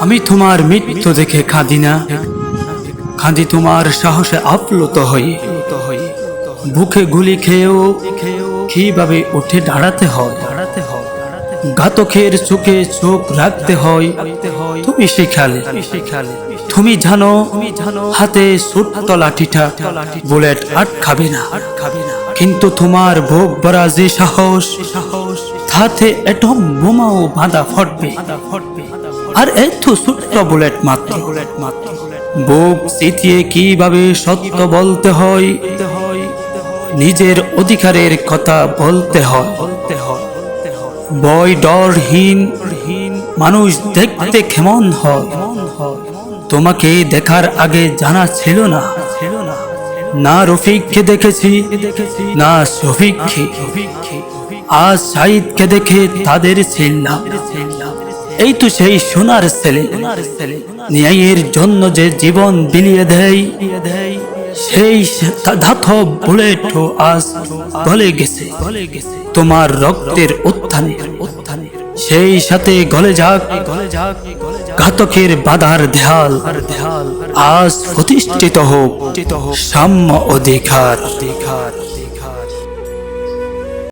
আমি তোমার মৃত্যু দেখে কাঁদি না। কাঁদি তোমার সাহসে আপ্লুত হই বুকে গুলি খেয়েও কীভাবে উঠে দাঁড়াতে হয়? দাঁড়াতে হয় ঘাতকের চোখে চোখ রাখতে হয়। তুমি শিখালে। তুমি জানো, হাতে ছোট্ট লাঠিটা বুলেট না আটকাবে না। কিন্তু তোমার ভোগ যে সাহস সাহস তাতে এটম বোমাও বাঁধা ফটবে। আর এত ছোট্ট বুলেট মাত্র। বুক চিতিয়ে কীভাবে সত্য বলতে হয়? নিজের অধিকারের কথা বলতে হয়। বয় ডরহীন, মানুষ দেখতে কেমন হয়? তোমাকে দেখার আগে জানা ছিল না। না রফিককে দেখেছি, না শফিককে। আজ সাইদকে দেখে তাদের ছিলাম এই তো সেই সোনার ছেলে। ন্যায়ের জন্য যে জীবন বিলিয়ে দেয়, সেই ধাতব বুলেটও আজ গলে গেছে। তোমার রক্তের উত্থানে, সেই সাথে গলে যাক ঘাতকের বাধার ধ্যাল আজ প্রতিষ্ঠিত হোক সাম্য অধিকার অধিকার।